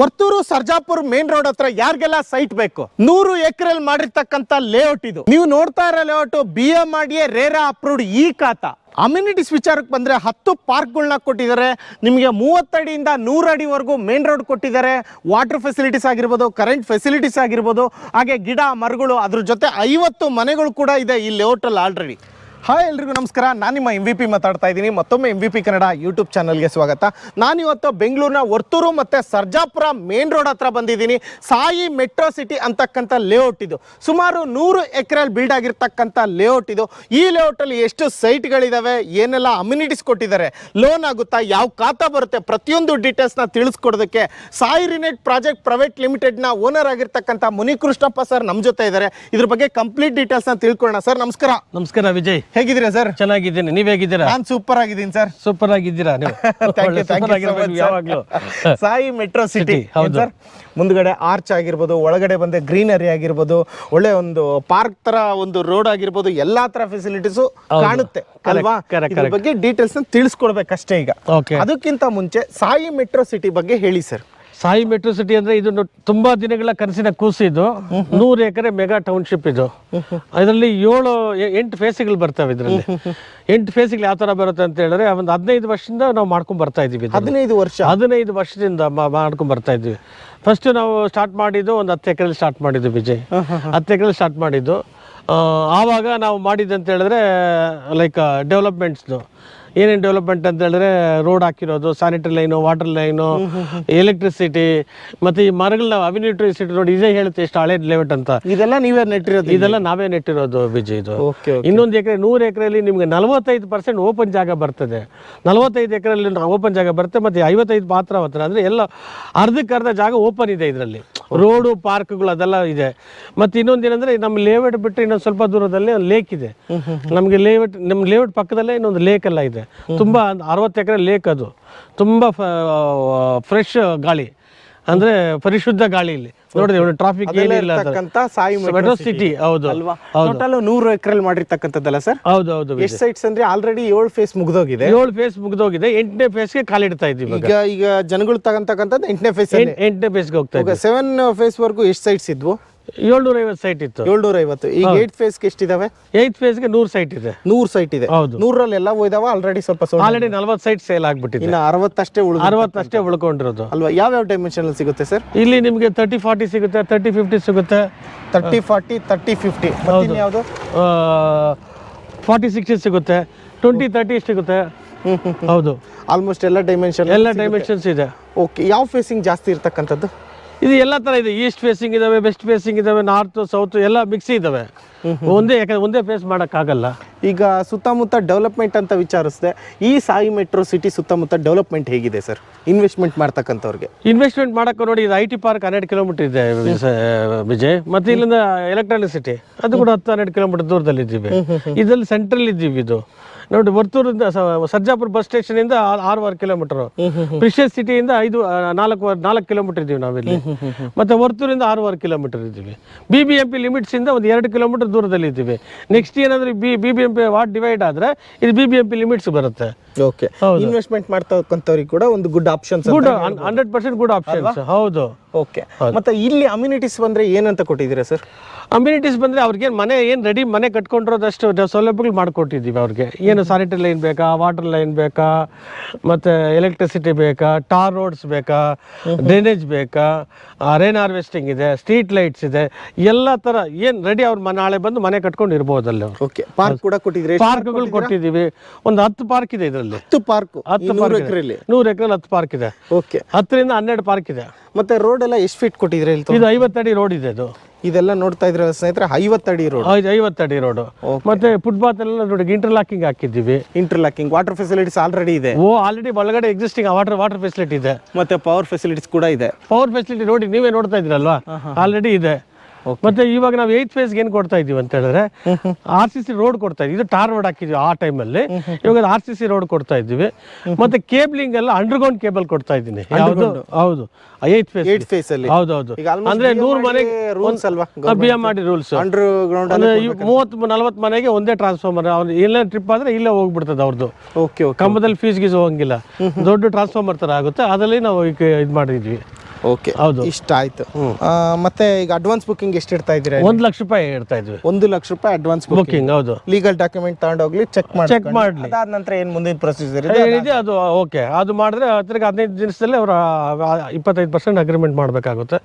Varthur Sarjapur main road ಹತ್ರ ಯಾರಿಗೆಲ್ಲ site ಬೇಕು? ನೂರು ಎಕರೆಲ್ ಮಾಡಿರ್ತಕ್ಕಂತ ಲೇಔಟ್ ಇದು. ನೀವು ನೋಡ್ತಾ ಇರೋ ಲೇಔಟ್ ಬಿ ಎಂ ಮಾಡಿಯೇ RERA approved E khata. Amenities ವಿಚಾರಕ್ಕೆ ಬಂದರೆ ಹತ್ತು ಪಾರ್ಕ್ಗಳನ್ನ ಕೊಟ್ಟಿದ್ದಾರೆ. ನಿಮಗೆ ಮೂವತ್ತಡಿಯಿಂದ ನೂರು ಅಡಿವರೆಗೂ ಮೇನ್ ರೋಡ್ ಕೊಟ್ಟಿದ್ದಾರೆ. ವಾಟರ್ ಫೆಸಿಲಿಟೀಸ್ ಆಗಿರ್ಬೋದು ಕರೆಂಟ್ ಫೆಸಿಲಿಟೀಸ್ ಆಗಿರ್ಬೋದು, ಹಾಗೆ ಗಿಡ ಮರಗಳು, ಅದ್ರ ಜೊತೆ ಐವತ್ತು ಮನೆಗಳು ಕೂಡ ಇದೆ ಈ ಲೇಔಟಲ್ಲಿ ಆಲ್ರೆಡಿ ಹಾಯ್ ಎಲ್ರಿಗೂ ನಮಸ್ಕಾರ. ನಾನು ನಿಮ್ಮ ಎಂ ವಿ ಪಿ ಮಾತಾಡ್ತಾ ಇದ್ದೀನಿ. ಮತ್ತೊಮ್ಮೆ M V P Kannada YouTube ಚಾನಲ್ಗೆ ಸ್ವಾಗತ. ನಾನಿವತ್ತು ಬೆಂಗಳೂರಿನ ವರ್ತೂರು ಮತ್ತು ಸರ್ಜಾಪುರ ಮೇನ್ ರೋಡ್ ಹತ್ರ ಬಂದಿದ್ದೀನಿ. ಸಾಯಿ ಮೆಟ್ರೋ ಸಿಟಿ ಅಂತಕ್ಕಂಥ ಲೇಔಟ್ ಇದು. ಸುಮಾರು ನೂರು ಎಕರೆಯಲ್ಲಿ ಬಿಲ್ಡ್ ಆಗಿರ್ತಕ್ಕಂಥ ಲೇಔಟ್ ಇದು. ಈ ಲೇಔಟಲ್ಲಿ ಎಷ್ಟು ಸೈಟ್ಗಳಿದ್ದಾವೆ ಏನೆಲ್ಲ ಅಮ್ಯುನಿಟೀಸ್ ಕೊಟ್ಟಿದ್ದಾರೆ ಲೋನ್ ಆಗುತ್ತಾ, ಯಾವ ಖಾತಾ ಬರುತ್ತೆ, ಪ್ರತಿಯೊಂದು ಡೀಟೇಲ್ಸ್ನ ತಿಳಿಸ್ಕೊಡೋದಕ್ಕೆ ಸಾಯಿ ರಿನೆಟ್ ಪ್ರಾಜೆಕ್ಟ್ ಪ್ರೈವೇಟ್ ಲಿಮಿಟೆಡ್ನ ಓನರ್ ಆಗಿರ್ತಕ್ಕಂಥ ಮುನಿಕೃಷ್ಣಪ್ಪ ಸರ್ ನಮ್ಮ ಜೊತೆ ಇದ್ದಾರೆ. ಇದ್ರ ಬಗ್ಗೆ ಕಂಪ್ಲೀಟ್ ಡೀಟೇಲ್ಸ್ನ ತಿಳ್ಕೊಳ್ಳೋಣ. ಸರ್ ನಮಸ್ಕಾರ. ನಮಸ್ಕಾರ ವಿಜಯ್. ಹೇಗಿದ್ದೀರಾ ಸರ್? ಚೆನ್ನಾಗಿದ್ದೀನಿ. ನೀವ್ ಹೇಗಿದ್ದೀರಾ? ನಾನ್ ಸೂಪರ್ ಆಗಿದ್ದೀನಿ ಸರ್. ಸೂಪರ್ ಆಗಿದ್ದೀರಾ ನೀವು? ಯಾವಾಗ್ಲೂ. ಸಾಯಿ ಮೆಟ್ರೋ ಸಿಟಿ City, ಹೌದು. ಸರ್? ಮುಂದ್ಗಡೆ ಆರ್ಚ್ ಆಗಿರ್ಬೋದು ಒಳಗಡೆ ಬಂದೆ ಗ್ರೀನರಿ ಆಗಿರ್ಬೋದು ಒಳ್ಳೆ ಒಂದು ಪಾರ್ಕ್ ತರ ಒಂದು ರೋಡ್ ಆಗಿರ್ಬೋದು ಎಲ್ಲಾ ತರ ಫೆಸಿಲಿಟೀಸ್ ಕಾಣುತ್ತೆ ಅಲ್ವಾ? correct, ಇದ್ರ ಬಗ್ಗೆ ಡೀಟೇಲ್ಸ್ ತಿಳಿಸ್ಕೊಡ್ಬೇಕಷ್ಟೇ ಈಗ. Okay. ಅದಕ್ಕಿಂತ ಮುಂಚೆ ಸಾಯಿ ಮೆಟ್ರೋ ಸಿಟಿ ಬಗ್ಗೆ ಹೇಳಿ ಸರ್. ಸಾಯಿ ಮೆಟ್ರೋ ಸಿಟಿ ಅಂದ್ರೆ ಇದು ತುಂಬಾ ದಿನಗಳ ಕನಸಿನ ಕೂಸು ಇದು. ನೂರು ಎಕರೆ ಮೆಗಾ ಟೌನ್ಶಿಪ್ ಇದು. ಅದರಲ್ಲಿ ಏಳು ಎಂಟು ಫೇಸ್ಗಳು ಬರ್ತವೆ ಇದರಲ್ಲಿ. ಎಂಟು ಫೇಸ್ಗಳು ಯಾವ ತರ ಬರುತ್ತೆ ಅಂತ ಹೇಳಿದ್ರೆ ಒಂದು ಹದಿನೈದು ವರ್ಷದಿಂದ ನಾವು ಮಾಡ್ಕೊಂಡು ಬರ್ತಾ ಇದೀವಿ. ಹದಿನೈದು ವರ್ಷ? ಹದಿನೈದು ವರ್ಷದಿಂದ ಮಾಡ್ಕೊಂಡು ಮಾಡ್ಕೊಂಡ್ ಬರ್ತಾ ಇದ್ವಿ ಫಸ್ಟ್ ನಾವು ಸ್ಟಾರ್ಟ್ ಮಾಡಿದ್ದು ಒಂದು ಹತ್ತು ಎಕರೆ ಸ್ಟಾರ್ಟ್ ಮಾಡಿದ್ದು ವಿಜಯ್. ಹತ್ತು ಎಕರೆ ಸ್ಟಾರ್ಟ್ ಮಾಡಿದ್ದು. ಆವಾಗ ನಾವು ಮಾಡಿದ್ದು ಅಂತ ಹೇಳಿದ್ರೆ ಲೈಕ್ ಡೆವಲಪ್ಮೆಂಟ್ಸ್ದು ಏನೇನು ಡೆವಲಪ್ಮೆಂಟ್ ಅಂತ ಹೇಳಿದ್ರೆ ರೋಡ್ ಹಾಕಿರೋದು sanitary line water line electricity ಮತ್ತೆ ಈ ಮರಗಳನ್ನ ಅವಿನಿಟ್ರಿಸಿಟಿ ನೋಡಿ ಇದೇ ಹೇಳುತ್ತೆ ಎಷ್ಟು ಹಳೆ ಲೇಔಟ್ ಅಂತ. ಇದೆಲ್ಲ ನೀವೇ ನೆಟ್ಟಿರೋದು ಇದೆಲ್ಲ ನಾವೇ ನೆಟ್ಟಿರೋದು ವಿಜಯ್ ಇದು. ಇನ್ನೊಂದು ಎಕರೆ ನೂರು ಎಕರೆಯಲ್ಲಿ ನಿಮ್ಗೆ ನಲವತ್ತೈದು ಪರ್ಸೆಂಟ್ ಓಪನ್ ಜಾಗ ಬರ್ತದೆ. ನಲವತ್ತೈದು ಎಕರೆಯಲ್ಲಿ ಓಪನ್ ಜಾಗ ಬರುತ್ತೆ ಮತ್ತೆ ಐವತ್ತೈದು ಮಾತ್ರ ಬರ್ತಾರೆ ಅಂದ್ರೆ ಎಲ್ಲ ಅರ್ಧಕ್ಕೆ ಅರ್ಧ ಜಾಗ ಓಪನ್ ಇದೆ ಇದರಲ್ಲಿ. ರೋಡು ಪಾರ್ಕ್ಗಳು ಅದೆಲ್ಲ ಇದೆ. ಮತ್ತೆ ಇನ್ನೊಂದು ಏನಂದ್ರೆ ನಮ್ಮ ಲೇಔಟ್ ಬಿಟ್ಟರೆ ಇನ್ನೊಂದು ಸ್ವಲ್ಪ ದೂರದಲ್ಲಿ ಲೇಕ್ ಇದೆ. ನಮಗೆ ಲೇಔಟ್ ನಮ್ಮ ಲೇಔಟ್ ಪಕ್ಕದಲ್ಲೇ ಇನ್ನೊಂದು ಲೇಕ್ ಎಲ್ಲ ಇದೆ. ತುಂಬಾ ಅರವತ್ತು ಎಕರೆ ಲೇಕ್ ಅದು. ತುಂಬಾ ಫ್ರೆಶ್ ಗಾಳಿ. ಅಂದ್ರೆ ಪರಿಶುದ್ಧ ಗಾಳಿ ಇಲ್ಲಿ. ನೋಡಿದ್ರೆ ಟ್ರಾಫಿಕ್ ಏನಿಲ್ಲ ಸಾಯಿ ಮೆಟ್ರೋ ಸಿಟಿ ಹೌದು. ಅಲ್ವಾ? ಟೋಟಲ್ ನೂರು ಎಕರೆಲ್ ಮಾಡಿರ್ತಕ್ಕಂಥದ್ದಲ್ಲ ಸರ್ ಹೌದು ಹೌದು ಎಷ್ಟು ಸೈಟ್ಸ್ ಅಂದ್ರೆ ಆಲ್ರೆಡಿ ಏಳು ಫೇಸ್ ಮುಗ್ದೋಗಿದೆ. ಏಳು ಫೇಸ್ ಮುಗ್ದೋಗಿದೆ ಎಂಟನೇ ಫೇಸ್ಗೆ ಕಾಲಿಡ್ತಾ ಇದ್ದೀವಿ ಈಗ ಈಗ ಜನಗಳು ತಗಂತಕ್ಕಂಥದ್ದು ಎಂಟನೇ ಫೇಸ್ ಎಂಟ್- ಎಂಟನೇ ಫೇಸ್ಗೆ ಹೋಗ್ತಾ ಇದ್ದೀವಿ. ಸೆವೆನ್ ಫೇಸ್ ವರ್ಗು ಎಷ್ಟು ಸೈಟ್ಸ್ ಇದ್ವು? ಏಳ್ನೂರ ಐವತ್ತು ಸೈಟ್ ಇತ್ತು ಏಳ್ನೂರ ಐವತ್ತು ಈಗ ಏಟ್ ಫೇಸ್ಗೆ ಎಷ್ಟಿದಾವೆ? ಏಯ್ತ್ ಫೇಸ್ಗೆ ನೂರು ಸೈಟ್ ಇದೆ. ನೂರು ಸೈಟ್ ಇದೆ. ಹೌದು. ನೂರಲ್ಲಿ ಎಲ್ಲ ಹೋಯ್ದಾವ? ಆಲ್ರೆಡಿ ಸ್ವಲ್ಪ ಆಲ್ರೆಡಿ ನಲ್ವತ್ತು ಸೈಟ್ ಸೇಲ್ ಆಗ್ಬಿಟ್ಟಿದೆ. ಇನ್ನು ಅರವತ್ತಷ್ಟೇ ಉಳಿದ ಅರವತ್ತಷ್ಟೇ ಉಳ್ಕೊಂಡಿರೋದು. ಅಲ್ವಾ? ಯಾವ ಡೈಮೆನ್ಷನ್ ಸಿಗುತ್ತೆ ಸರ್? ಇಲ್ಲಿ ನಿಮಗೆ ತರ್ಟಿ ಫಾರ್ಟಿ ಸಿಗುತ್ತೆ ತರ್ಟಿ ಫಿಫ್ಟಿ ಸಿಗುತ್ತೆ. ತರ್ಟಿ ಫಾರ್ಟಿ ತರ್ಟಿ ಫಿಫ್ಟಿ ಯಾವುದು ಫಾರ್ಟಿ ಸಿಕ್ಸ್ಟಿ ಸಿಗುತ್ತೆ. ಟ್ವೆಂಟಿ ತರ್ಟಿ ಸಿಗುತ್ತೆ. ಹೌದು. ಆಲ್ಮೋಸ್ಟ್ ಎಲ್ಲ ಡೈಮೆನ್ಷನ್ ಎಲ್ಲ ಡೈಮೆನ್ಷನ್ಸ್ ಇದೆ. ಓಕೆ ಯಾವ ಫೇಸಿಂಗ್ ಜಾಸ್ತಿ ಇರ್ತಕ್ಕಂಥದ್ದು? ಇದು ಎಲ್ಲ ತರ ಇದೆ. ಈಸ್ಟ್ ಫೇಸಿಂಗ್ ಇದಾವೆ ವೆಸ್ಟ್ ಫೇಸಿಂಗ್ ಇದಾವೆ ನಾರ್ತ್ ಸೌತ್ ಎಲ್ಲ ಮಿಕ್ಸಿ ಇದಾವೆ. ಒಂದೇ ಯಾಕಂದ್ರೆ ಒಂದೇ ಫೇಸ್ ಮಾಡೋಕ್ಕಾಗಲ್ಲ. ಈಗ ಸುತ್ತಮುತ್ತ ಡೆವಲಪ್ಮೆಂಟ್ ಅಂತ ವಿಚಾರಿಸಿದೆ ಈ ಸಾಯಿ ಮೆಟ್ರೋ ಸಿಟಿ ಸುತ್ತಮುತ್ತ ಡೆವಲಪ್ಮೆಂಟ್ ಹೇಗಿದೆ ಸರ್ ಇನ್ವೆಸ್ಟ್ಮೆಂಟ್ ಮಾಡ್ತಕ್ಕಂಥವ್ರಿಗೆ. ಇನ್ವೆಸ್ಟ್ಮೆಂಟ್ ಮಾಡಕ್ಕೆ ನೋಡಿ ಇದು ಐ ಟಿ ಪಾರ್ಕ್ ಹನ್ನೆರಡು ಕಿಲೋಮೀಟರ್ ಇದೆ ವಿಜಯ್. ಮತ್ತೆ ಇಲ್ಲಿಂದ ಎಲೆಕ್ಟ್ರಾನಿಕ್ ಸಿಟಿ ಅದು ಕೂಡ ಹತ್ತು ಹನ್ನೆರಡು ಕಿಲೋಮೀಟರ್ ದೂರದಲ್ಲಿ ಇದ್ದೀವಿ ಇದರಲ್ಲಿ ಸೆಂಟ್ರಲ್ ಇದ್ದೀವಿ ಇದು. ನೋಡಿ ವರ್ತೂರಿಂದ ಸರ್ಜಾಪುರ್ ಬಸ್ ಸ್ಟೇಷನ್ ಇಂದ ಆರೂವರೆ ಕಿಲೋಮೀಟರ್. ಪ್ರಿಷಿಯಸ್ ಸಿಟಿಯಿಂದ ಐದು ಆ, ನಾಲ್ಕು ನಾಲ್ಕು ಕಿಲೋಮೀಟರ್ ಇದೀವಿ ನಾವಿಲ್ಲಿ. ಮತ್ತೆ ವರ್ತೂರಿಂದ ಆರೂವರೆ ಕಿಲೋಮೀಟರ್ ಇದ್ದೀವಿ. B B M P limits ಇಂದ ಒಂದು ಎರಡು ಕಿಲೋಮೀಟರ್ ದೂರದಲ್ಲಿ ಇದ್ದೀವಿ. ನೆಕ್ಸ್ಟ್ ಏನಾದ್ರೆ B B B M P ward divide ಆದ್ರೆ ಇದು B B M P limits ಬರುತ್ತೆ. ಓಕೆ ಇನ್ವೆಸ್ಟ್ಮೆಂಟ್ ಮಾಡ್ತಕ್ಕಂಥವ್ರಿಗೆ ಕೂಡ ಒಂದು good options good hundred percent good options ಹೌದು. ಓಕೆ ಮತ್ತೆ ಇಲ್ಲಿ ಅಮ್ಯುನಿಟೀಸ್ ಬಂದ್ರೆ ಏನಂತ ಕೊಟ್ಟಿದ್ದೀರಾ ಸರ್ ಅಮ್ಯುನಿಟೀಸ್ ಬಂದ್ರೆ ಅವ್ರಿಗೆ ಮನೆ ಏನು ರೆಡಿ ಮನೆ ಕಟ್ಕೊಂಡಿರೋದಷ್ಟು ಸೌಲಭ್ಯಗಳು ಮಾಡಿಕೊಟ್ಟಿದ್ದೀವಿ ಅವ್ರಿಗೆ. ಏನು ಸ್ಯಾನಿಟರಿ ಲೈನ್ ಬೇಕಾ ವಾಟರ್ ಲೈನ್ ಬೇಕಾ ಮತ್ತೆ ಎಲೆಕ್ಟ್ರಿಸಿಟಿ ಬೇಕಾ ಟಾರ್ ರೋಡ್ಸ್ ಬೇಕಾ ಡ್ರೈನೇಜ್ ಬೇಕಾ ರೇನ್ ಹಾರ್ವೆಸ್ಟಿಂಗ್ ಇದೆ ಸ್ಟ್ರೀಟ್ ಲೈಟ್ಸ್ ಇದೆ ಎಲ್ಲ ತರ ಏನು ರೆಡಿ ಅವ್ರು ನಾಳೆ ಬಂದು ಮನೆ ಕಟ್ಕೊಂಡು ಇರ್ಬೋದು ಅಲ್ಲಿ ಓಕೆ ಪಾರ್ಕ್ ಕೂಡ ಕೊಟ್ಟಿದ್ರೆ ಪಾರ್ಕ್ಗಳು ಕೊಟ್ಟಿದ್ದೀವಿ. ಒಂದು ಹತ್ತು ಪಾರ್ಕ್ ಇದೆ ಇದರಲ್ಲಿ. ಹತ್ತು ಪಾರ್ಕ್ ಹತ್ತು ಪಾರ್ಕ್ ನೂರು ಎಕರೆ ಹತ್ತು ಪಾರ್ಕ್ ಇದೆ. ಓಕೆ ಹತ್ತರಿಂದ ಹನ್ನೆರಡು ಪಾರ್ಕ್ ಇದೆ. ಮತ್ತೆ ರೋಡ್ ಎಲ್ಲ ಎಷ್ಟು ಫೀಟ್ ಕೊಟ್ಟಿದ್ರೆ ಇದು ಐವತ್ತಡಿ ರೋಡ್ ಇದೆ ಇದು. ಇದೆಲ್ಲ ನೋಡ್ತಾ ಇದ್ರೆ ಸ್ನೇಹಿತರೆ ಐವತ್ತಡಿ ರೋಡ್ ಐವತ್ತಡಿ ರೋಡ್ ಮತ್ತೆ ಫುಟ್ಪಾತ್ ಎಲ್ಲ ನೋಡಿ ಇಂಟರ್ಲಾಕಿಂಗ್ ಹಾಕಿದ್ದೀವಿ. ಇಂಟರ್ಲಾಕಿಂಗ್ ವಾಟರ್ ಫೆಸಿಲಿಟೀಸ್ ಆಲ್ರೆಡಿ ಇದೆ. ಓ ಆಲ್ರೆಡಿ ಒಳಗಡೆ ಎಕ್ಸಿಸ್ಟಿಂಗ್ ವಾಟರ್ ವಾಟರ್ ಫೆಸಿಲಿಟಿ ಇದೆ. ಮತ್ತೆ ಪವರ್ ಫೆಸಿಲಿಟೀಸ್ ಕೂಡ ಇದೆ. ಪವರ್ ಫೆಸಿಲಿಟಿ ನೋಡಿ ನೀವೇ ನೋಡ್ತಾ ಇದ್ರಲ್ವಾ ಆಲ್ರೆಡಿ ಇದೆ. ಮತ್ತೆ ಇವಾಗ ನಾವು ಏತ್ ಫೇಸ್ ಏನ್ ಕೊಡ್ತಾ ಇದೀವಿ ಅಂತ ಹೇಳಿದ್ರೆ ಆರ್ ಸಿ ಸಿ ರೋಡ್ ಕೊಡ್ತಾ ಇದೀವಿ ಇದು ಟಾರ್ ರೋಡ್ ಹಾಕಿದ್ವಿ ಆ ಟೈಮಲ್ಲಿ ಇವಾಗ ಆರ್ ಸಿ ಸಿ ರೋಡ್ ಕೊಡ್ತಾ ಇದೀವಿ ಮತ್ತೆ ಕೇಬ್ಲಿಂಗ್ ಎಲ್ಲ ಅಂಡರ್ಗ್ರೌಂಡ್ ಕೇಬಲ್ ಕೊಡ್ತಾ ಇದ್ದೀನಿ. ಯಾವುದು? ಹೌದು. ಏತ್ ಫೇಸ್ ಏಟ್ ಫೇಸ್ ಅಲ್ಲಿ. ಹೌದು almost ಅಂದ್ರೆ ನೂರು ಮನೆಗೆ ರೂಲ್ಸ್ ಅಲ್ವಾ? ಬಿ ಎಂ ಮಾಡಿ ರೂಲ್ಸ್ ಅಂಡರ್ ಗ್ರೌಂಡ್ ಅಂದ್ರೆ ಮೂವತ್ತು ನಲವತ್ತು ಮನೆಗೆ ಒಂದೇ ಟ್ರಾನ್ಸ್ಫಾರ್ಮರ್ ಇಲ್ಲೇ ಟ್ರಿಪ್ ಆದ್ರೆ ಇಲ್ಲೇ ಹೋಗ್ಬಿಡ್ತದೆ ಅವ್ರದ್ದು ಓಕೆ ಕಂಬದಲ್ಲಿ ಫೀಸ್ ಗೀಸ್ ಹೋಗಂಗಿಲ್ಲ. ದೊಡ್ಡ ಟ್ರಾನ್ಸ್ಫಾರ್ಮರ್ ತರ ಆಗುತ್ತೆ. ಅದರಲ್ಲಿ ನಾವು ಇದು ಮಾಡಿದ್ವಿ. ಓಕೆ ಹೌದು. ಇಷ್ಟ ಆಯ್ತು. ಆ, ಮತ್ತೆ ಈಗ ಅಡ್ವಾನ್ಸ್ ಬುಕಿಂಗ್ ಎಷ್ಟು ಇಡ್ತಾ ಇದ್ದೀರಾ ಒಂದು ಲಕ್ಷ ರೂಪಾಯಿ ಇಡ್ತಾ ಇದ್ವಿ. ಒಂದು ಲಕ್ಷ ರೂಪಾಯಿ ಅಡ್ವಾನ್ಸ್ ಬುಕಿಂಗ್ ಬುಕ್ಕಿಂಗ್ ಹೌದು. ಲೀಗಲ್ ಡಾಕ್ಯುಮೆಂಟ್ ತಗೊಂಡೋಗ್ಲಿ ಚೆಕ್ ಮಾಡಿ ಚೆಕ್ ಮಾಡ್ಲಿ. ಅದಾದ ನಂತರ ಏನ್ ಮುಂದಿನ ಪ್ರೊಸೀಜರ್ ಇದೆ ಏನಿದೆ ಅದು ಓಕೆ ಅದು ಮಾಡಿದ್ರೆ ತಿರ್ಗಿ ಹದಿನೈದು ದಿವಸದಲ್ಲಿ ಅವ್ರ ಇಪ್ಪತ್ತೈದು ಪರ್ಸೆಂಟ್ ಅಗ್ರಿಮೆಂಟ್ ಮಾಡಬೇಕಾಗುತ್ತೆ.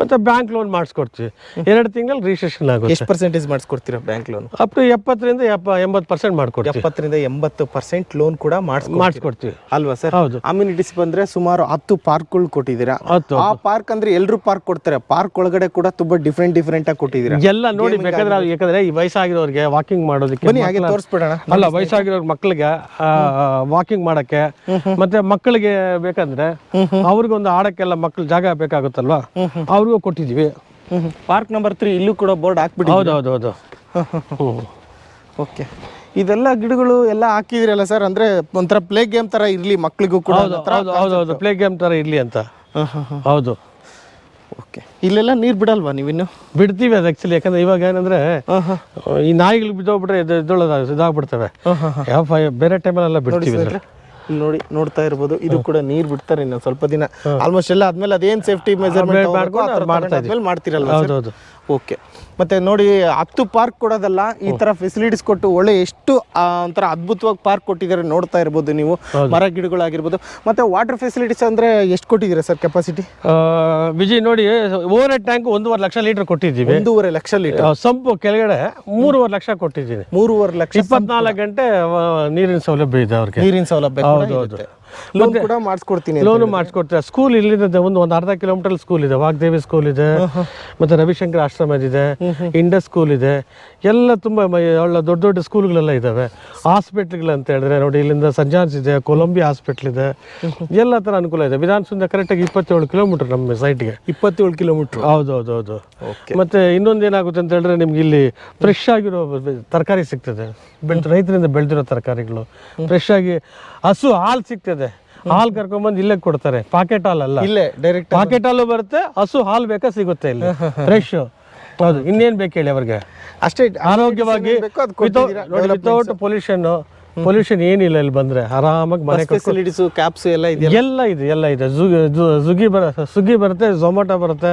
ಮತ್ತೆ ಬ್ಯಾಂಕ್ ಲೋನ್ ಮಾಡಿಸ್ಕೊಡ್ತೀವಿ. ಎರಡು ತಿಂಗಳು ರಿಜಿಸ್ಟ್ರೇಷನ್ ಆಗುತ್ತೆ. ಎಷ್ಟು ಪರ್ಸೆಂಟೇಜ್ ಮಾಡಿಸ್ಕೊಡ್ತೀರಾ ಬ್ಯಾಂಕ್ ಲೋನ್ ಅಪ್ ಟು ಎಪ್ಪತ್ತರಿಂದ ಎಪ್ಪ ಎಂಬತ್ತು ಪರ್ಸೆಂಟ್ ಮಾಡ್ಕೊಡ್ತೀವಿ. ಎಪ್ಪತ್ತರಿಂದ ಎಂಬತ್ತು ಪರ್ಸೆಂಟ್ ಲೋನ್ ಕೂಡ ಮಾಡಿಸ್ಕೊ ಮಾಡಿಸ್ಕೊಡ್ತೀವಿ. ಅಲ್ವಾ ಸರ್? ಹೌದು. ಅಮ್ಯುನಿಟೀಸ್ ಬಂದ್ರೆ ಸುಮಾರು ಹತ್ತು ಪಾರ್ಕ್ಗಳು ಕೊಟ್ಟಿದ್ದೀರಾ? ಹತ್ತು ಆ ಪಾರ್ಕ್ ಅಂದ್ರೆ ಎಲ್ರು ಪಾರ್ಕ್ ಕೊಡ್ತಾರೆ. ಪಾರ್ಕ್ ಒಳಗಡೆ ಕೂಡ ತುಂಬಾ ಡಿಫ್ರೆಂಟ್ ಡಿಫ್ರೆಂಟ್ ಆಗಿ ಕೊಟ್ಟಿದ್ದೀರಾ? ಎಲ್ಲ ನೋಡಿ ಬೇಕಾದ್ರೆ ಯಾಕಂದ್ರೆ ಈ ವಯಸ್ಸಾಗಿರೋರಿಗೆ ವಾಕಿಂಗ್ ಮಾಡೋದಕ್ಕೆ ಬನ್ನಿ ಹಾಗೆ ತೋರಿಸ್ಬಿಡೋಣ. ಅಲ್ಲ ವಯಸ್ಸಾಗಿರೋರ್ ಮಕ್ಕಳಿಗೆ ವಾಕಿಂಗ್ ಮಾಡಕ್ಕೆ ಮತ್ತೆ ಮಕ್ಕಳಿಗೆ ಬೇಕಂದ್ರೆ ಅವ್ರಿಗೊಂದು ಆಡಕ್ಕೆಲ್ಲ ಮಕ್ಳು ಜಾಗ ಬೇಕಾಗುತ್ತಲ್ವಾ? ಅವ್ರಿಗೂ ಕೊಟ್ಟಿದ್ವಿ ಪಾರ್ಕ್ ನಂಬರ್ ತ್ರೀ ಇಲ್ಲೂ ಕೂಡ ಬೋರ್ಡ್ ಹಾಕ್ಬಿಟ್ಟು ಹೌದು ಹೌದು ಹೌದು. ಓಕೆ ಇದೆಲ್ಲ ಗಿಡಗಳು ಎಲ್ಲ ಹಾಕಿದಿರಲ್ಲ ಸರ್? ಅಂದ್ರೆ ಒಂಥರ ಪ್ಲೇ ಗೇಮ್ ತರ ಇರ್ಲಿ ಮಕ್ಳಿಗೂ ಕೂಡ ಪ್ಲೇ ಗೇಮ್ ತರ ಇರ್ಲಿ ಅಂತ. ಹೌದು. ಓಕೆ ಇಲ್ಲೆಲ್ಲ ನೀರ್ ಬಿಡಲ್ವಾ ನೀವಿನ್ನು ಬಿಡ್ತೀವಿ ಅದು ಆಕ್ಚುಲಿ ಯಾಕಂದ್ರೆ ಇವಾಗ ಏನಂದ್ರೆ ಈ ನಾಯಿಗಳು ಬಿದ್ದೋಗ್ಬಿಟ್ರೆ ಇದಾಗ್ಬಿಡ್ತವೆ. ಬೇರೆ ಟೈಮಲ್ಲೆಲ್ಲ ಬಿಡ್ತೀವಿ ನೋಡಿ ನೋಡ್ತಾ ಇರ್ಬೋದು. ಇದು ಕೂಡ ನೀರ್ ಬಿಡ್ತಾರೆ ಇನ್ನು ಸ್ವಲ್ಪ ದಿನ. ಆಲ್ಮೋಸ್ಟ್ ಎಲ್ಲ ಆದ್ಮೇಲೆ ಅದೇನ್ ಸೇಫ್ಟಿ ಮೆಜರ್ಮೆಂಟ್ ಮಾಡ್ತಿರಲ್ಲ ಹೌದು ಹೌದು ಓಕೆ. ಮತ್ತೆ ನೋಡಿ ಹತ್ತು ಪಾರ್ಕ್ ಕೊಡೋದಲ್ಲ ಈ ತರ ಫೆಸಿಲಿಟೀಸ್ ಕೊಟ್ಟು ಒಳ್ಳೆ ಎಷ್ಟು ಒಂಥರ ಅದ್ಭುತವಾಗಿ ಪಾರ್ಕ್ ಕೊಟ್ಟಿದ್ದಾರೆ ನೋಡ್ತಾ ಇರ್ಬೋದು ನೀವು. ಮರ ಗಿಡಗಳಾಗಿರ್ಬೋದು. ಮತ್ತೆ ವಾಟರ್ ಫೆಸಿಲಿಟೀಸ್ ಅಂದ್ರೆ ಎಷ್ಟು ಕೊಟ್ಟಿದ್ದೀರಾ ಸರ್ ಕೆಪಾಸಿಟಿ ವಿಜಿ ವಿಜಯ್ ನೋಡಿ ಓವರ್ ಟ್ಯಾಂಕ್ ಒಂದೂವರೆ ಲಕ್ಷ ಲೀಟರ್ ಕೊಟ್ಟಿದ್ದೀವಿ. ಒಂದೂವರೆ ಲಕ್ಷ ಲೀಟರ್ ಸಂಪು ಕೆಳಗಡೆ ಮೂರುವರೆ ಲಕ್ಷ ಕೊಟ್ಟಿದ್ದೀನಿ. ಮೂರುವರೆ ಲಕ್ಷ ಇಪ್ಪತ್ನಾಲ್ಕು ಗಂಟೆ ನೀರಿನ ಸೌಲಭ್ಯ ಇದೆ ಅವ್ರಿಗೆ. ನೀರಿನ ಸೌಲಭ್ಯ ಹೌದು. ಲೋನ್ ಕೂಡ ಮಾಡಿಸ್ಕೊಡ್ತೀನಿ ಲೋನು ಮಾಡಿಸ್ಕೊಡ್ತಾರೆ. ಸ್ಕೂಲ್ ಇಲ್ಲಿಂದ ಒಂದು ಒಂದು ಅರ್ಧ ಕಿಲೋಮೀಟರ್ ಸ್ಕೂಲ್ ಇದೆ. ವಾಗ್ದೇವಿ ಸ್ಕೂಲ್ ಇದೆ. ಮತ್ತೆ ರವಿಶಂಕರ್ ಆಶ್ರಮ ಇದೆ. ಇಂಡಸ್ ಸ್ಕೂಲ್ ಇದೆ. ಎಲ್ಲ ತುಂಬ ಒಳ್ಳೆ ದೊಡ್ಡ ದೊಡ್ಡ ಸ್ಕೂಲ್ಗಳೆಲ್ಲ ಇದ್ದಾವೆ ಹಾಸ್ಪಿಟ್ಲ್ಗಳು ಅಂತ ಹೇಳಿದ್ರೆ ನೋಡಿ ಇಲ್ಲಿಂದ ಸಂಜಾನ್ಸ್ ಇದೆ ಕೊಲಂಬಿಯಾ ಹಾಸ್ಪಿಟ್ಲ್ ಇದೆ. ಎಲ್ಲ ಥರ ಅನುಕೂಲ ಇದೆ. ವಿಧಾನಸೌಧ ಕರೆಕ್ಟಾಗಿ ಇಪ್ಪತ್ತೇಳು ಕಿಲೋಮೀಟರ್ ನಮ್ಮ ಸೈಟ್ಗೆ ಇಪ್ಪತ್ತೇಳು ಕಿಲೋಮೀಟರ್ ಹೌದು ಹೌದು ಹೌದು ಮತ್ತೆ ಇನ್ನೊಂದು ಏನಾಗುತ್ತೆ ಅಂತ ಹೇಳಿದ್ರೆ ನಿಮ್ಗೆ ಇಲ್ಲಿ ಫ್ರೆಶ್ ಆಗಿರೋ ತರಕಾರಿ ಸಿಗ್ತದೆ. ಬೆಳೆದು ರೈತರಿಂದ ಬೆಳೆದಿರೋ ತರಕಾರಿಗಳು. ಫ್ರೆಶ್ ಆಗಿ ಹಸು ಹಾಲು ಸಿಗ್ತದೆ. ಹಾಲು ಕರ್ಕೊಂಡ್ಬಂದು ಇಲ್ಲೇ ಕೊಡ್ತಾರೆ. ಪಾಕೆಟ್ ಹಾಲ್ ಅಲ್ಲ. ಇಲ್ಲೇ ಡೈರೆಕ್ಟ್ ಪಾಕೆಟ್ ಹಾಲು ಬರುತ್ತೆ ಹಸು ಹಾಲು ಬೇಕಾ ಸಿಗುತ್ತೆ ಇಲ್ಲಿ. ಫ್ರೆಶ್ ಹೌದು ಇನ್ನೇನ್ ಬೇಕು ಹೇಳಿ ಅವ್ರಿಗೆ? ಅಷ್ಟೇ ಆರೋಗ್ಯವಾಗಿ ವಿತೌಟ್ ಪೊಲ್ಯೂಷನ್ ಪೊಲ್ಯೂಷನ್ ಏನಿಲ್ಲ ಇಲ್ಲಿ ಬಂದ್ರೆ. ಆರಾಮಾಗಿ ಮನೆ ಫೆಸಿಲಿಟೀಸ್ ಕ್ಯಾಪ್ಸ್ ಎಲ್ಲ ಇದೆ ಎಲ್ಲ ಇದೆ ಎಲ್ಲ ಇದೆ. ಜುಗಿ ಬರ ಸುಗ್ಗಿ ಬರುತ್ತೆ ಝೊಮ್ಯಾಟೊ ಬರುತ್ತೆ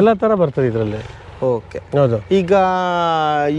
ಎಲ್ಲ ತರ ಬರ್ತದೆ ಇದರಲ್ಲಿ. ಓಕೆ ಹೌದು. ಈಗ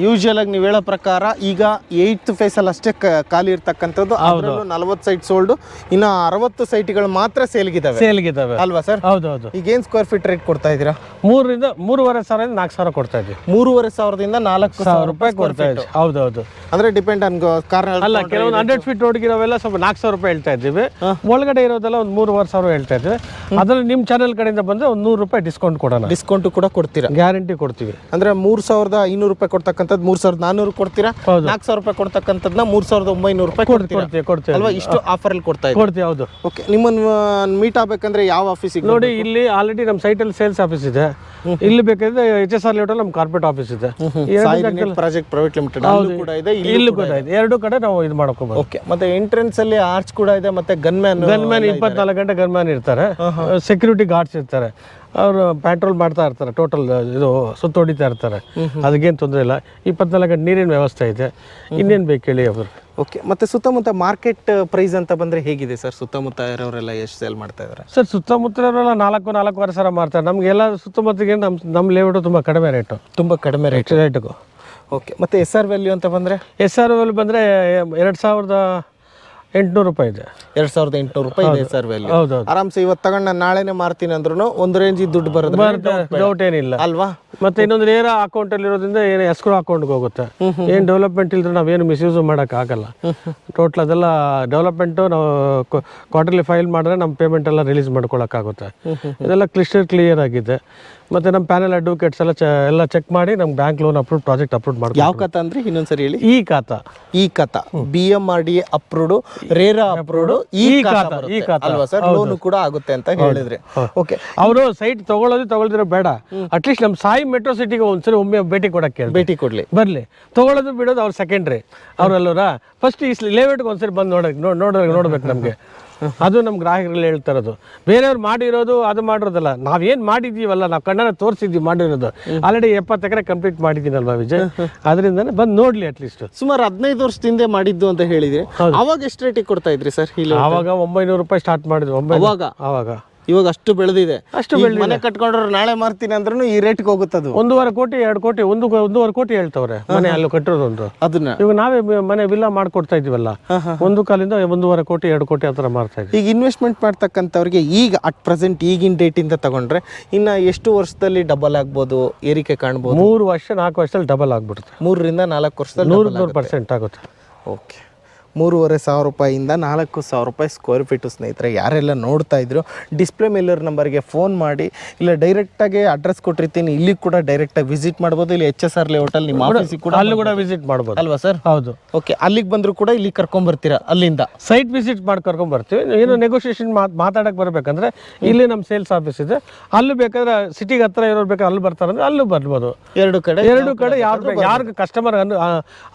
ಯೂಶುವಲ್ ಆಗಿ ನೀವು ಹೇಳೋ ಪ್ರಕಾರ ಈಗ ಏಯ್ತ್ ಫೇಸ್ ಅಲ್ಲಿ ಅಷ್ಟೇ ಖಾಲಿ ಇರ್ತಕ್ಕಂಥದ್ದು. ಅದರಲ್ಲೂ ನಲವತ್ತು ಸೈಟ್ ಸೋಲ್ಡ್ ಇನ್ನು ಅರವತ್ತು ಸೈಟ್ಗಳು ಮಾತ್ರ ಸೇಲ್ಗಿದಾವೆ ಸೇಲ್ಗಿದಾವೆ. ಅಲ್ವಾ ಸರ್ ಹೌದು ಹೌದು. ಈಗ ಏನ್ ಸ್ಕ್ವೇರ್ ಫೀಟ್ ರೇಟ್ ಕೊಡ್ತಾ ಇದ್ದೀರಾ? ಮೂರರಿಂದ ಮೂರುವರೆ ಸಾವಿರದಿಂದ ನಾಲ್ಕು ಸಾವಿರ ಕೊಡ್ತಾ ಇದ್ದೀವಿ. ಮೂರುವರೆ ಸಾವಿರದಿಂದ ನಾಲ್ಕು ಸಾವಿರ ರೂಪಾಯಿ ಕೊಡ್ತಾ ಇದ್ದೀವಿ. ಹೌದು ಹೌದು. ಅಂದ್ರೆ ಡಿಪೆಂಡ್ ಆನ್ ಕಾರಣ ಅಲ್ಲ ಕೆಲವೊಂದು ಹಂಡ್ರೆಡ್ ಫೀಟ್ ರೋಡ್ಗಿರೋವೆಲ್ಲ ಸ್ವಲ್ಪ ನಾಲ್ಕು ಸಾವಿರ ರೂಪಾಯಿ ಹೇಳ್ತಾ ಇದ್ದೀವಿ. ಒಳಗಡೆ ಇರೋದೆಲ್ಲ ಒಂದು ಮೂರುವರೆ ಸಾವಿರ ಹೇಳ್ತಾ ಇದ್ದೀವಿ. ಅದ್ರಲ್ಲಿ ನಿಮ್ಮ ಚಾನೆಲ್ ಕಡೆಯಿಂದ ಬಂದ್ರೆ ಒಂದು ನೂರು ರೂಪಾಯಿ ಡಿಸ್ಕೌಂಟ್ ಕೊಡೋಣ. ಡಿಸ್ಕೌಂಟ್ ಕೂಡ ಕೊಡ್ತೀರಾ? ಗ್ಯಾರಂಟಿ ಕೊಡ್ತೀವಿ. ಅಂದ್ರೆ ಮೂರ್ ಸಾವಿರದ ಐನೂರು ರೂಪಾಯಿ ಕೊಡ್ತಕ್ಕಂಥದ್ದು ಮೂರ್ ಸಾವಿರದ ನಾನೂರು ಕೊಡ್ತೀರಾ. ನಾಲ್ಕು ಸಾವಿರ ರೂಪಾಯಿ ಕೊಡ್ತಕ್ಕಂಥದ್ದನ್ನ ಮೂರ್ ಸಾವಿರದ ಒಂಬೈನೂರು ರೂಪಾಯಿ ಕೊಡ್ತೀರಾ? ಕೊಡ್ತೀವಿ ಕೊಡ್ತೀವಿ. ಅಲ್ವಾ? ಇಷ್ಟು ಆಫರ್ ಅಲ್ಲಿ ಕೊಡ್ತಾ ಕೊಡ್ತೀವಿ ಹೌದು. ಓಕೆ ನಿಮ್ಮನ್ನು ಮೀಟ್ ಆಗ್ಬೇಕಂದ್ರೆ ಯಾವ ಆಫೀಸಿಗೆ ನೋಡಿ ಇಲ್ಲಿ ಆಲ್ರೆಡಿ ನಮ್ಮ ಸೈಟಲ್ಲಿ ಸೇಲ್ಸ್ ಆಫೀಸ್ ಇದೆ. ಇಲ್ಲಿ ಬೇಕಾದ್ರೆ ಎಚ್ ಎಸ್ ಆರ್ ಲೇಟಲ್ಲಿ ನಮ್ಮ ಕಾರ್ಪೊರೇಟ್ ಆಫೀಸ್ ಇದೆ. ಪ್ರಾಜೆಕ್ಟ್ ಪ್ರೈವೇಟ್ ಲಿಮಿಟೆಡ್ ಕೂಡ ಇದೆ. ಇಲ್ಲಿ ಕೂಡ ಇದೆ. ಎರಡು ಕಡೆ ನಾವು ಇದು ಮಾಡ್ಕೊಬೋದು. ಓಕೆ ಮತ್ತೆ ಎಂಟ್ರೆನ್ಸ್ ಅಲ್ಲಿ ಆರ್ಚ್ ಕೂಡ ಇದೆ ಮತ್ತೆ ಗನ್ ಮ್ಯಾನ್ ಗನ್ಮ್ಯಾನ್ ಇಪ್ಪತ್ನಾಲ್ಕು ಗಂಟೆ ಗನ್ಮ್ಯಾನ್ ಇರ್ತಾರೆ. ಸೆಕ್ಯೂರಿಟಿ ಗಾರ್ಡ್ಸ್ ಇರ್ತಾರೆ. ಅವರು ಪ್ಯಾಟ್ರೋಲ್ ಮಾಡ್ತಾ ಇರ್ತಾರೆ ಟೋಟಲ್ ಇದು ಸುತ್ತ ಹೊಡಿತಾ ಇರ್ತಾರೆ ಅದಕ್ಕೇನು ತೊಂದರೆ ಇಲ್ಲ. ಇಪ್ಪತ್ನಾಲ್ಕು ಗಂಟೆ ನೀರಿನ ವ್ಯವಸ್ಥೆ ಇದೆ. ಇನ್ನೇನು ಬೇಕು ಹೇಳಿ ಅವರು? ಓಕೆ ಮತ್ತೆ ಸುತ್ತಮುತ್ತ ಮಾರ್ಕೆಟ್ ಪ್ರೈಸ್ ಅಂತ ಬಂದ್ರೆ ಹೇಗಿದೆ ಸರ್? ಸುತ್ತಮುತ್ತ ಇರೋರೆಲ್ಲ ಎಷ್ಟು ಸೇಲ್ ಮಾಡ್ತಾ ಇದ್ದಾರೆ ಸರ್ ಸುತ್ತಮುತ್ತ ಇರೋರೆಲ್ಲ ನಾಲ್ಕು ನಾಲ್ಕೂವರೆ ಸಾವಿರ ಮಾರ್ತಾರೆ. ನಮಗೆಲ್ಲ ಸುತ್ತಮುತ್ತಿಗೆ ನಮ್ಮ ನಮ್ಮ ಲೇಔಟು ತುಂಬ ಕಡಿಮೆ ರೇಟು ತುಂಬಾ ಕಡಿಮೆ ರೇಟ್ ರೇಟಿಗೂ ಓಕೆ ಮತ್ತೆ ಎಸ್ ಆರ್ ವ್ಯಾಲ್ಯೂ ಅಂತ ಬಂದ್ರೆ? ಎಸ್ ಆರ್ ವ್ಯಾಲ್ಯೂ ಬಂದರೆ ಎರಡು ಸಾವಿರದ ಎಂಟುನೂರು ರೂಪಾಯಿ ಇದೆ. ಎರಡ್ ಸಾವಿರದ ಎಂಟುನೂರು ರೂಪಾಯಿ ಇದೆ ಎಸ್ ಆರ್ ವ್ಯಾಲ್ಯೂ ಹೌದು ಆರಾಮ್ಸೆ ಇವತ್ತು ತಗೊಂಡು ನಾಳೆನೇ ನಾಳೆನೆ ಮಾರ್ತೀನಿ ಅಂದ್ರೂ ಒಂದು ರೇಂಜ್ ದುಡ್ಡು ಬರುತ್ತೆ. ಡೌಟ್ ಏನಿಲ್ಲ. ಅಲ್ವಾ? ಮತ್ತೆ ಇನ್ನೊಂದು ನೇರ ಅಕೌಂಟ್ ಅಲ್ಲಿ ಇರೋದ್ರಿಂದ ಏನು ಎಸ್ಕ್ರೋ ಅಕೌಂಟ್ಗೆ ಹೋಗುತ್ತೆ. ಏನು ಡೆವಲಪ್ಮೆಂಟ್ ಇಲ್ದ್ರೆ ನಾವೇನು ಮಿಸ್ಯೂಸ್ ಮಾಡೋಕ್ಕಾಗಲ್ಲ ಆಗಲ್ಲ. ಟೋಟಲ್ ಅದೆಲ್ಲ ಡೆವಲಪ್ಮೆಂಟು ನಾವು ಕ್ವಾರ್ಟರ್ಲಿ ಫೈಲ್ ಮಾಡಿದ್ರೆ ನಮ್ಮ ಪೇಮೆಂಟ್ ಎಲ್ಲ ರಿಲೀಸ್ ಮಾಡ್ಕೊಳಕ್ಕಾಗುತ್ತೆ ಇದೆಲ್ಲ ಕ್ಲಿಸ್ಟರ್ ಕ್ಲಿಯರ್ ಆಗಿದೆ. ಮತ್ತೆ ನಮ್ಮ ಪ್ಯಾನಲ್ ಅಡ್ವೊಕೇಟ್ಸ್ ಎಲ್ಲ ಚೆ- ಎಲ್ಲ ಚೆಕ್ ಮಾಡಿ ನಮ್ಮ bank loan approve project approve ಮಾಡಿ ಯಾವ ಕಥ ಅಂದ್ರೆ ಇನ್ನೊಂದ್ಸರಿ ಹೇಳಿ. E khata e khata. B M R D approved RERA approved e khata e. ಅಲ್ವಾ ಸರ್? ಲೋನ್ ಕೂಡ ಆಗುತ್ತೆ ಅಂತ ಹೇಳಿದ್ರಿ. ಓಕೆ ಅವರು ಸೈಟ್ ತಗೊಳ್ಳೋದು ತಗೊಳ್ದಿರೋ ಬೇಡ. ಅಟ್ಲೀಸ್ಟ್ ನಮ್ಮ ಸಾಯಿ ಮೆಟ್ರೋ ಸಿಟಿಗೆ ಒಂದ್ಸರಿ ಒಮ್ಮೆ ಭೇಟಿ ಕೊಡಕ್ಕೆ ಹೇಳಿ ಭೇಟಿ ಕೊಡ್ಲಿ. ಬರ್ಲಿ. ತಗೊಳ್ಳೋದು ಬಿಡೋದು ಅವ್ರ ಸೆಕೆಂಡ್ರಿ ಅವ್ರಲ್ಲೂರ? ಫಸ್ಟ್ ಈ ಲೇಔಟ್ಗೆ ಒಂದ್ಸರಿ ಬಂದು ನೋಡಕ್ ನೋಡ್ ನೋಡ ನೋಡ್ಬೇಕು ನಮಗೆ. ಅದು ನಮ್ಮ ಗ್ರಾಹಕರಲ್ಲಿ ಹೇಳ್ತಾರದು ಬೇರೆಯವ್ರು ಮಾಡಿರೋದು ಅದು ಮಾಡಿರೋದಲ್ಲ. ನಾವೇನು ಮಾಡಿದೀವಲ್ಲ ನಾವು ಕಣ್ಣನ ತೋರಿಸಿದ್ವಿ ಮಾಡಿರೋದು. ಆಲ್ರೆಡಿ ಎಪ್ಪತ್ತು ಎಕರೆ ಕಂಪ್ಲೀಟ್ ಮಾಡಿದ್ದೀನಲ್ವಾ ವಿಜಯ್? ಅದರಿಂದ ಬಂದು ನೋಡ್ಲಿ ಅಟ್ಲೀಸ್ಟ್ ಸುಮಾರು ಹದಿನೈದು ವರ್ಷದ ಹಿಂದೆ ಮಾಡಿದ್ದು ಅಂತ ಹೇಳಿದ್ರೆ ಅವಾಗ ಎಷ್ಟು ರೇಟಿಗೆ ಕೊಡ್ತಾ ಇದ್ರಿ ಸರ್? ಇಲ್ಲಿ ಅವಾಗ ಒಂಬೈನೂರು ರೂಪಾಯಿ ಸ್ಟಾರ್ಟ್ ಮಾಡಿದ್ವಿ. ಒಂಬೈನೂರು. ಅವಾಗ? ಆವಾಗ ಇವಾಗ ಅಷ್ಟು ಬೆಳೆದಿದೆ. ಅಷ್ಟು ಮನೆ ಕಟ್ಕೊಂಡ್ರು ನಾಳೆ ಮಾರ್ತೀನಿ ಅಂದ್ರೂ ಈ ರೇಟ್ಗೆ ಹೋಗುತ್ತದು. ಒಂದೂವರೆ ಕೋಟಿ ಎರಡು ಕೋಟಿ ಒಂದು ಒಂದೂವರೆ ಕೋಟಿ ಹೇಳ್ತವ್ರೆ ಮನೆ ಅಲ್ಲಿ ಕಟ್ಟಿರೋದೊಂದು ಅದನ್ನ. ಇವಾಗ ನಾವೇ ಮನೆ ವಿಲ್ಲ ಮಾಡ್ಕೊಡ್ತಾ ಇದೀವಲ್ಲ ಒಂದು ಕಾಲಿಂದ ಒಂದೂವರೆ ಕೋಟಿ ಎರಡು ಕೋಟಿ ಆ ಥರ ಮಾರ್ತಾ ಇದೀವಿ ಈಗ ಇನ್ವೆಸ್ಟ್ಮೆಂಟ್ ಮಾಡ್ತಕ್ಕಂಥವ್ರಿಗೆ ಈಗ ಅಟ್ ಪ್ರೆಸೆಂಟ್ ಈಗಿನ ಡೇಟಿಂದ ತಗೊಂಡ್ರೆ ಇನ್ನ ಎಷ್ಟು ವರ್ಷದಲ್ಲಿ ಡಬಲ್ ಆಗ್ಬೋದು ಏರಿಕೆ ಕಾಣ್ಬೋದು? ಮೂರು ವರ್ಷ ನಾಲ್ಕು ವರ್ಷದಲ್ಲಿ ಡಬಲ್ ಆಗ್ಬಿಡುತ್ತೆ. ಮೂರರಿಂದ ನಾಲ್ಕು ವರ್ಷದಲ್ಲಿ ನೂರು ನೂರು ಪರ್ಸೆಂಟ್ ಆಗುತ್ತೆ. ಓಕೆ ಮೂರುವರೆ ಸಾವಿರ ರೂಪಾಯಿಯಿಂದ ನಾಲ್ಕು ಸಾವಿರ ರೂಪಾಯಿ ಸ್ಕ್ವೇರ್ ಫೀಟು ಸ್ನೇಹಿತರೆ ಯಾರೆಲ್ಲ ನೋಡ್ತಾ ಇದ್ರು ಡಿಸ್ಪ್ಲೇ ಮೇಲರ್ ನಂಬರ್ಗೆ ಫೋನ್ ಮಾಡಿ ಇಲ್ಲ ಡೈರೆಕ್ಟಾಗಿ ಅಡ್ರೆಸ್ ಕೊಟ್ಟಿರ್ತೀನಿ ಇಲ್ಲಿ ಕೂಡ ಡೈರೆಕ್ಟಾಗಿ ವಿಸಿಟ್ ಮಾಡ್ಬೋದು ಇಲ್ಲಿ ಎಚ್ ಎಸ್ ಆರ್ ಲೇಔಟಲ್ಲಿ ನಿಮ್ಮ ಆಫೀಸಿಗೆ ಕೂಡ ಅಲ್ಲೂ ಕೂಡ ವಿಸಿಟ್ ಮಾಡ್ಬೋದು. ಅಲ್ವಾ ಸರ್ ಹೌದು. ಓಕೆ ಅಲ್ಲಿಗೆ ಬಂದರೂ ಕೂಡ ಇಲ್ಲಿ ಕರ್ಕೊಂಬರ್ತೀರಾ ಅಲ್ಲಿಂದ? ಸೈಟ್ ವಿಸಿಟ್ ಮಾಡಿ ಕರ್ಕೊಂಬರ್ತೀವಿ ಏನು ನೆಗೋಷಿಯೇಷನ್ ಮಾತಾಡಕ್ಕೆ ಬರಬೇಕಂದ್ರೆ ಇಲ್ಲಿ ನಮ್ಮ ಸೇಲ್ಸ್ ಆಫೀಸ್ ಇದೆ. ಅಲ್ಲೂ ಬೇಕಾದ್ರೆ ಸಿಟಿಗೆ ಹತ್ರ ಇರೋರು ಬೇಕಾದ್ರೆ ಅಲ್ಲಿ ಬರ್ತಾರಂದ್ರೆ ಅಲ್ಲೂ ಬರ್ಬೋದು. ಎರಡು ಕಡೆ ಎರಡು ಕಡೆ ಯಾರು ಯಾರಿಗೆ ಕಸ್ಟಮರ್ ಅನು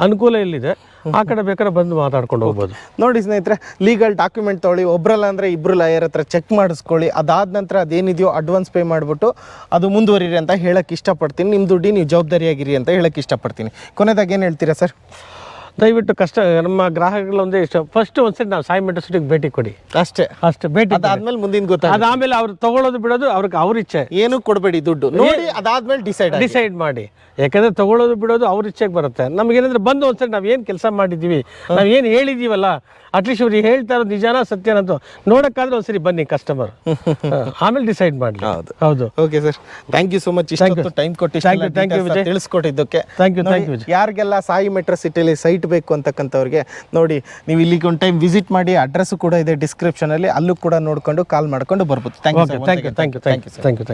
ಅನುಕೂಲ ಇಲ್ಲಿದೆ ಆ ಕಡೆ ಬೇಕಾದ್ರೆ ಬಂದು ಮಾತಾಡ್ಕೊಂಡು ಹೋಗ್ಬೋದು. ನೋಡಿ ಸ್ನೇಹಿತರೆ ಲೀಗಲ್ ಡಾಕ್ಯುಮೆಂಟ್ ತೊಗೊಳ್ಳಿ. ಒಬ್ರಲ್ಲ ಅಂದರೆ ಇಬ್ಬರು ಲಾಯರ್ ಹತ್ರ ಚೆಕ್ ಮಾಡಿಸ್ಕೊಳ್ಳಿ. ಅದಾದ ನಂತರ ಅದೇನಿದೆಯೋ ಅಡ್ವಾನ್ಸ್ ಪೇ ಮಾಡಿಬಿಟ್ಟು ಅದು ಮುಂದುವರಿರಿ ಅಂತ ಹೇಳಕ್ಕೆ ಇಷ್ಟಪಡ್ತೀನಿ. ನಿಮ್ಮ ದುಡ್ಡಿ ನೀವು ಜವಾಬ್ದಾರಿಯಾಗಿರಿ ಅಂತ ಹೇಳಕ್ಕೆ ಇಷ್ಟಪಡ್ತೀನಿ. ಕೊನೆದಾಗ ಏನು ಹೇಳ್ತೀರಾ ಸರ್? ದಯವಿಟ್ಟು ಕಷ್ಟ ನಮ್ಮ ಗ್ರಾಹಕಗಳು ಒಂದೇ ಇಷ್ಟ. ಫಸ್ಟ್ ಒಂದ್ಸರಿ ನಾವು ಸಾಯಿ ಮೆಟಸಿಟಿಗೆ ಭೇಟಿ ಕೊಡಿ. ಅಷ್ಟೇ. ಅಷ್ಟೇ ಭೇಟಿ. ಅದಾದ್ಮೇಲೆ ಮುಂದಿನ ಗೊತ್ತಾಗ ಅದಾದ್ಮೇಲೆ ಅವ್ರು ತಗೊಳ್ಳೋದು ಬಿಡೋದು ಅವ್ರಿಗೆ ಅವ್ರ ಇಚ್ಛೆ. ಏನು ಕೊಡಬೇಡಿ ದುಡ್ಡು. ನೋಡಿ ಅದಾದ್ಮೇಲೆ ಡಿಸೈಡ್ ಡಿಸೈಡ್ ಮಾಡಿ. ಯಾಕಂದ್ರೆ ತಗೊಳ್ಳೋದು ಬಿಡೋದು ಅವ್ರ ಇಚ್ಛೆಗೆ ಬರುತ್ತೆ. ನಮಗೇನಂದ್ರೆ ಬಂದು ಒಂದ್ಸರಿ ನಾವು ಏನು ಕೆಲಸ ಮಾಡಿದ್ದೀವಿ ನಾವು ಏನು ಹೇಳಿದೀವಲ್ಲ ಅಟ್ಲೀಸ್ಟ್ ಅವ್ರಿಗೆ ಹೇಳ್ತಾ ಇರೋದು ನಿಜಾನ ಸತ್ಯನ ಅಂತ ನೋಡಕ್ಕಾದ್ರೆ ಒಂದ್ಸರಿ ಬನ್ನಿ ಕಸ್ಟಮರ್ ಆಮೇಲೆ ಡಿಸೈಡ್ ಮಾಡಿ ಹೌದು. ಹೌದು. Okay sir thank you so much time ಕೊಟ್ಟು ಥ್ಯಾಂಕ್ ಯು. ತಿಳಿಸ್ಕೊಟ್ಟಿದ್ದಕ್ಕೆ. ಥ್ಯಾಂಕ್ ಯು ಥ್ಯಾಂಕ್ ಯು ಯಾರಿಗೆಲ್ಲ ಸಾಯಿ ಮೆಟ್ರೋ ಸಿಟಿಲಿ ಸೈಟ್ ಬೇಕು ಅಂತಕ್ಕಂಥವ್ರಿಗೆ ನೋಡಿ ನೀವು ಇಲ್ಲಿಗೆ ಒಂದು ಟೈಮ್ ವಿಸಿಟ್ ಮಾಡಿ ಅಡ್ರೆಸ್ ಕೂಡ ಇದೆ ಡಿಸ್ಕ್ರಿಪ್ಷನ್ ಅಲ್ಲಿ ಅಲ್ಲೂ ಕೂಡ ನೋಡ್ಕೊಂಡು ಕಾಲ್ ಮಾಡ್ಕೊಂಡು ಬರ್ಬೋದು. Thank you thank you thank you thank you thank you